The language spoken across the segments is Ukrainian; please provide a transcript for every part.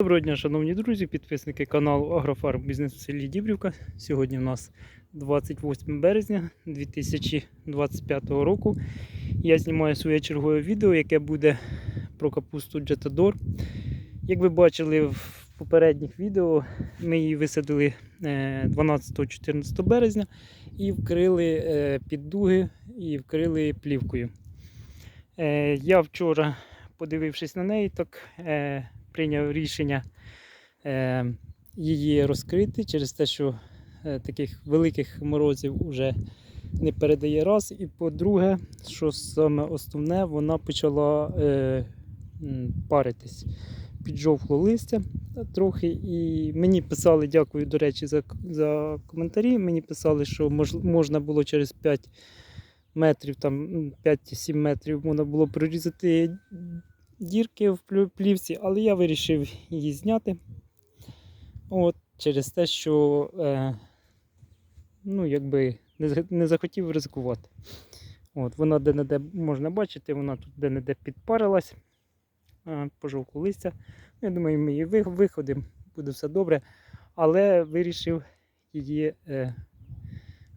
Доброго дня, шановні друзі, підписники каналу Агрофарм Бізнес у селі Дібрівка. Сьогодні у нас 28 березня 2025 року. Я знімаю своє чергове відео, яке буде про капусту Джетадор. Як ви бачили в попередніх відео, ми її висадили е, 12-14 березня і вкрили е, під дуги і вкрили плівкою. Е, Я вчора, подивившись на неї, так е, прийняв рішення е, її розкрити через те, що е, таких великих морозів вже не передає раз. І по-друге, що саме основне, вона почала е, паритись. Піджовкло листя трохи. І мені писали, дякую, до речі, за, за коментарі. Мені писали, що мож, можна було через 5 метрів, там 5-7 метрів можна було прорізати дірки в плівці, але я вирішив її зняти. От, через те, що е, ну, якби не, не захотів ризикувати. От, вона де-не-де можна бачити, вона тут де-не-де підпарилась, е, пожовкло листя. Я думаю, ми її виходимо, буде все добре. Але вирішив її е,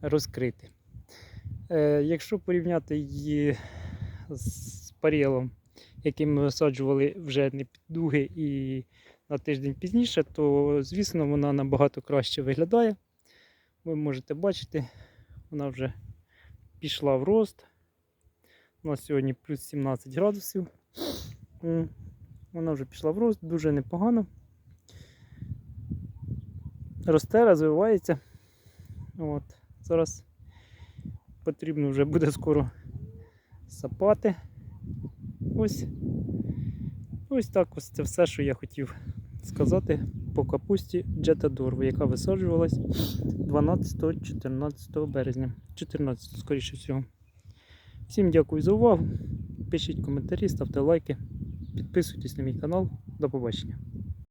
розкрити. Е, якщо порівняти її з паріелом, який ми висаджували вже не під дуги і на тиждень пізніше, то звісно вона набагато краще виглядає. Ви можете бачити, вона вже пішла в рост. У нас сьогодні плюс 17 градусів. Вона вже пішла в рост, дуже непогано. Росте, розвивається. От. Зараз потрібно вже буде скоро сапати. Ось. Ось так ось це все, що я хотів сказати по капусті Джетадор, яка висаджувалась 12-14 березня. 14, скоріше всього. Всім дякую за увагу. Пишіть коментарі, ставте лайки, підписуйтесь на мій канал. До побачення.